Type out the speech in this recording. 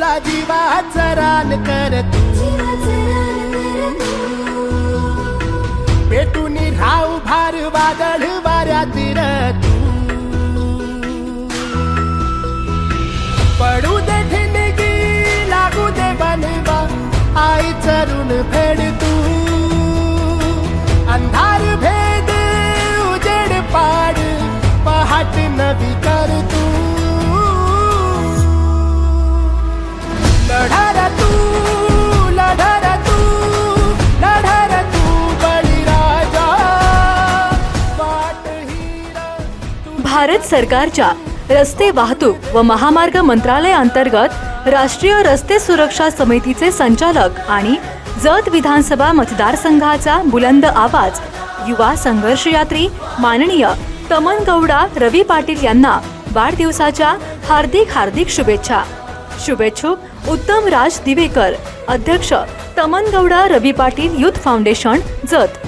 रान कर तू पेटून राहू भार वादळ वाऱ्यातील तू पडू दे ठिणगी लागू दे बनवा. आई चरून फे भारत सरकारच्या रस्ते वाहतूक व महामार्ग मंत्रालयांतर्गत राष्ट्रीय रस्ते सुरक्षा समितीचे संचालक आणि जत विधानसभा मतदारसंघाचा बुलंद आवाज युवा संघर्ष यात्री माननीय तमन गौडा रवी पाटील यांना वाढदिवसाच्या हार्दिक हार्दिक शुभेच्छा. शुभेच्छुक उत्तम राज दिवेकर अध्यक्ष तमन गौडा रवी पाटील युथ फाउंडेशन जत.